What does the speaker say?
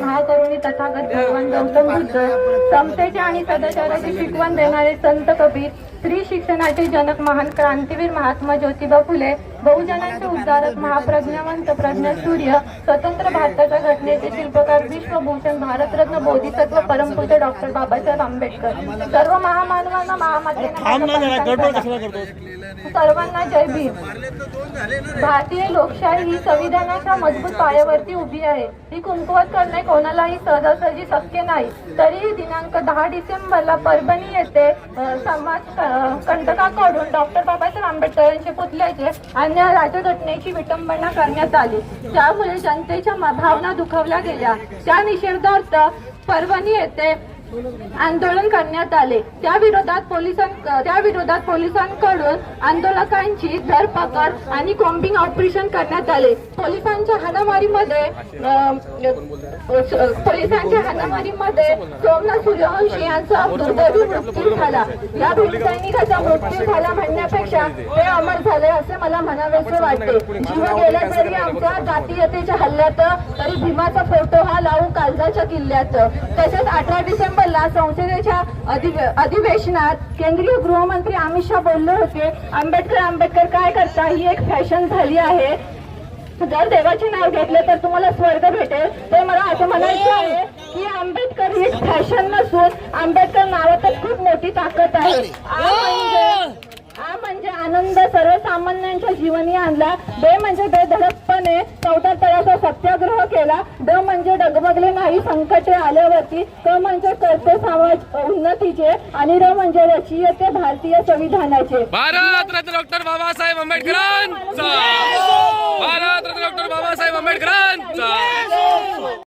महाकरुणी तथागत भगवान गौतम बुद्ध समतेचे आणि सदाचाराची शिकवण देणारे संत कबीर स्त्री शिक्षणाचे जनक महान क्रांतीवीर महात्मा ज्योतिबा फुले बहुजनांचे उद्धारक महाप्रज्ञावंत प्रज्ञासूर्य स्वतंत्र भारताच्या घटनेचे शिल्पकार विश्वभूषण भारतरत्न बोधिसत्व परमपूज्य डॉक्टर बाबासाहेब आंबेडकर. सर्व महामानवांना महामाते सर्वांना जय भीम. भारतीय लोकशाही ही संविधानाच्या मजबूत पायावरती उभी आहे. ही कुंकुवत करणे कोणालाही सहजासहजी शक्य नाही. तरीही दिनांक दहा डिसेंबरला परभणी येथे समाज कंटकाकडून डॉक्टर बाबासाहेब आंबेडकर यांच्या पुतळ्याचे आणि राज्यघटनेची विटंबना करण्यात आली. त्यामुळे जनतेच्या भावना दुखावल्या गेल्या. त्या निषेधार्थ परभणी येथे आंदोलन करण्यात आले. त्या विरोधात पोलिसां त्या विरोधात पोलिसांकडून आंदोलकांची धरपकड आणि कॉम्बिंग ऑपरेशन करण्यात आले. पोलिसांच्या हाणामारीमध्ये पोलिसांच्या हाणामारीमध्ये सोमनाथ सूर्यवंशी यांचा दुर्दैवी मृत्यू झाला. या भीमसैनिकाचा मृत्यू झाला म्हणण्यापेक्षा ते अमर झाले असे मला म्हणावेसे वाटते. जीव गेल्या तरी आमच्या जातीयतेच्या हल्ल्यात तरी भीमाचा हा लावू कालजाच्या किल्ल्यात. तसेच अठरा डिसेंबरला संसदेच्या अधिवे- अधिवेशनात केंद्रीय गृहमंत्री अमित शहा बोलले होते आंबेडकर आंबेडकर काय करता? ही एक फॅशन झाली आहे. जर देवाचे नाव घेतले तर तुम्हाला स्वर्ग भेटेल. तर मला असं म्हणायचं आहे की आंबेडकर ही फॅशन नसून आंबेडकर नावातच खूप मोठी ताकद आहे आ म्हणजे आ म्हणजे आनंद सर्वसामान्यांच्या जीवनी आणला. बे म्हणजे बेधडकपणे चौदा तळाचा सत्याग्रह केला. ड म्हणजे डगमगले नाही संकटे आल्यावरती. क म्हणजे करते समाज उन्नतीचे आणि र म्हणजे रचीयते भारतीय संविधानाचे. भारत रत्न डॉक्टर बाबासाहेब आंबेडकरांचा. भारत